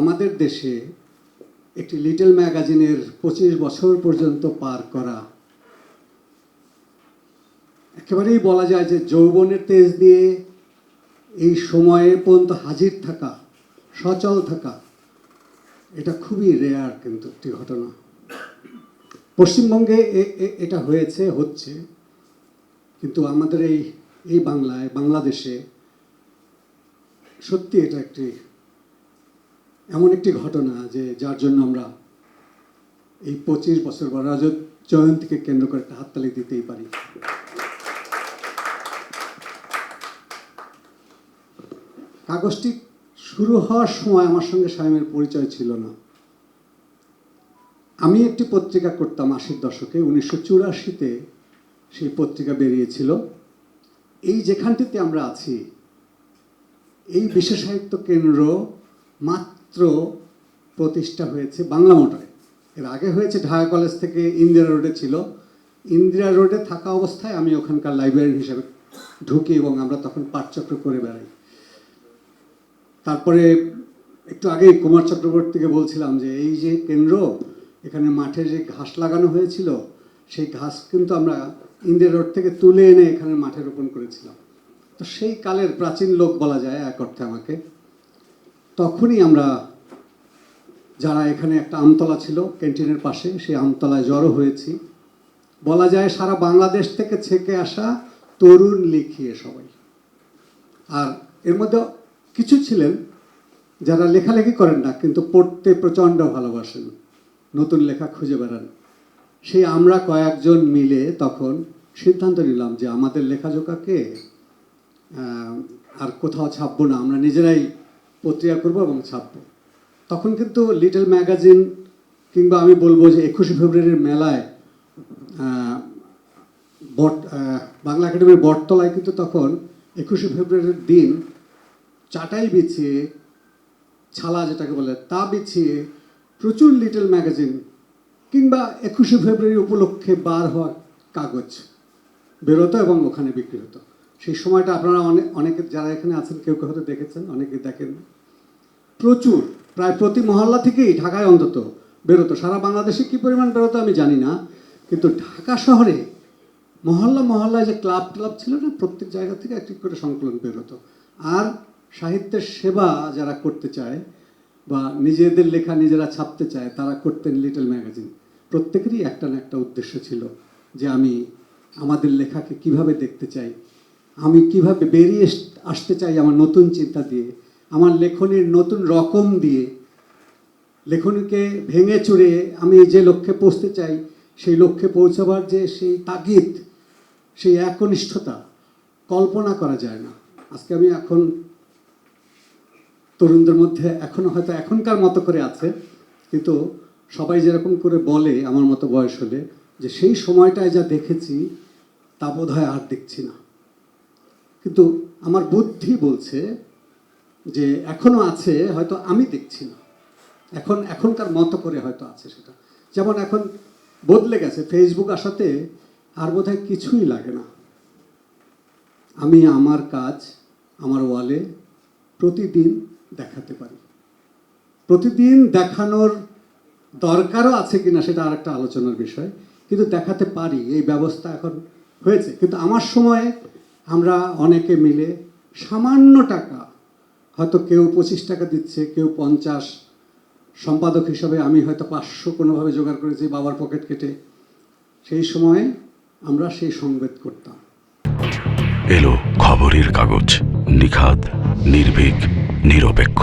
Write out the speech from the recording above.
আমাদের দেশে একটি লিটল ম্যাগাজিনের পঁচিশ বছর পর্যন্ত পার করা, একেবারেই বলা যায় যে যৌবনের তেজ দিয়ে এই সময়ে পর্যন্ত হাজির থাকা, সচল থাকা, এটা খুবই রেয়ার কিন্তু একটি ঘটনা। পশ্চিমবঙ্গে এটা হয়েছে, হচ্ছে, কিন্তু আমাদের এই এই বাংলায়, বাংলাদেশে সত্যি এটা একটি এমন একটি ঘটনা যে যার জন্য আমরা এই পঁচিশ বছর বা রজত জয়ন্তীকে কেন্দ্র করে একটা হাততালি দিতেই পারি। কাগজটি শুরু হওয়ার সময় আমার সঙ্গে স্বামীর পরিচয় ছিল না। আমি একটি পত্রিকা করতাম আশির দশকে, উনিশশো চুরাশিতে সেই পত্রিকা বেরিয়েছিল। এই যেখানটিতে আমরা আছি, এই সাহিত্য কেন্দ্র মাত্র প্রতিষ্ঠা হয়েছে বাংলা মোটরে। এর আগে হয়েছে ঢাকা কলেজ থেকে ইন্দিরা রোডে ছিল। ইন্দিরা রোডে থাকা অবস্থায় আমি ওখানকার লাইব্রেরি হিসেবে ঢুকি এবং আমরা তখন পাঠচক্র করে বেড়াই। তারপরে একটু আগে কুমার চক্রবর্তীকে বলছিলাম যে, এই যে কেন্দ্র, এখানে মাঠে যে ঘাস লাগানো হয়েছিল, সেই ঘাস কিন্তু আমরা ইন্দিরা রোড থেকে তুলে এনে এখানে মাঠে রোপণ করেছিলাম। তো সেই কালের প্রাচীন লোক বলা যায় এক অর্থে আমাকে। তখনই আমরা, যারা এখানে একটা আমতলা ছিল, ক্যান্টিনের পাশে, সেই আমতলায় জড়ো হয়েছি। বলা যায় সারা বাংলাদেশ থেকে ছেকে আসা তরুণ লিখিয়ে সবাই। আর এর মধ্যে কিছু ছিলেন যারা লেখালেখি করেন না, কিন্তু পড়তে প্রচণ্ড ভালোবাসেন। নতুন লেখা খুঁজে বেড়ান। সেই আমরা কয়েকজন মিলে তখন সিদ্ধান্ত নিলাম যে আমাদের লেখাজোকাকে আর কোথাও ছাপবো না। আমরা নিজেরাই পত্রিকা করব এবং ছাপবো। তখন কিন্তু লিটল ম্যাগাজিন কিংবা আমি বলব যে একুশে ফেব্রুয়ারির মেলায় বট বাংলা একাডেমির বটতলায় কিন্তু তখন একুশে ফেব্রুয়ারির দিন চাটাই বিছিয়ে, ছালা যেটাকে বলে, তা বিছিয়ে প্রচুর লিটল ম্যাগাজিন কিংবা একুশে ফেব্রুয়ারি উপলক্ষে বার হওয়া কাগজ বেরোতো এবং ওখানে বিক্রি হতো। সেই সময়টা আপনারা অনেক অনেকে যারা এখানে আছেন, কেউ কেউ হয়তো দেখেছেন অনেকে দেখেন। প্রচুর, প্রায় প্রতি মহল্লা থেকেই ঢাকায় অন্তত বেরোতো। সারা বাংলাদেশে কী পরিমাণ বেরোতো আমি জানি না, কিন্তু ঢাকা শহরে মহল্লা মহল্লায় যে ক্লাব ক্লাব ছিল না, প্রত্যেক জায়গা থেকে একটি করে সংকলন বেরোতো। আর সাহিত্যের সেবা যারা করতে চায় বা নিজেদের লেখা নিজেরা ছাপতে চায়, তারা করতেন লিটল ম্যাগাজিন প্রত্যেকেরই একটা না একটা উদ্দেশ্য ছিল যে আমি আমাদের লেখাকে কীভাবে দেখতে চাই আমি কীভাবে বেরিয়ে আসতে চাই আমার নতুন চিন্তা দিয়ে, আমার লেখনীর নতুন রকম দিয়ে, লেখনীকে ভেঙে চুরে আমি যে লক্ষ্যে পৌঁছতে চাই, সেই লক্ষ্যে পৌঁছাবার যে সেই তাগিদ, সেই একনিষ্ঠতা কল্পনা করা যায় না। আজকে আমি এখন তরুণদের মধ্যে এখনও হয়তো এখনকার মতো করে আছে, কিন্তু সবাই যেরকম করে বলে আমার মতো বয়স হলে, যে সেই সময়টায় যা দেখেছি, তা বোধ আর দেখছি না। কিন্তু আমার বুদ্ধি বলছে যে এখনও আছে, হয়তো আমি দেখছি না। এখন, এখনকার মতো করে হয়তো আছে সেটা। যেমন এখন বদলে গেছে ফেসবুক আসাতে আর বোধহয় কিছুই লাগে না। আমি আমার কাজ, আমার ওয়ালে প্রতিদিন দেখাতে পারি। প্রতিদিন দেখানোর দরকারও আছে কিনা সেটা আর একটা আলোচনার বিষয়। কিন্তু দেখাতে পারি, এই ব্যবস্থা এখন হয়েছে। কিন্তু আমার সময়ে আমরা অনেকে মিলে সামান্য টাকা হয়তো কেউ পঁচিশ টাকা দিচ্ছে, কেউ পঞ্চাশ। সম্পাদক হিসাবে আমি হয়তো পাঁচশো কোনোভাবে জোগাড় করেছি বাবার পকেট কেটে। সেই সময়ে আমরা সেই সংবেদ করতাম। এলো খবরের কাগজ, নিখাদ, নির্ভীক, নিরপেক্ষ।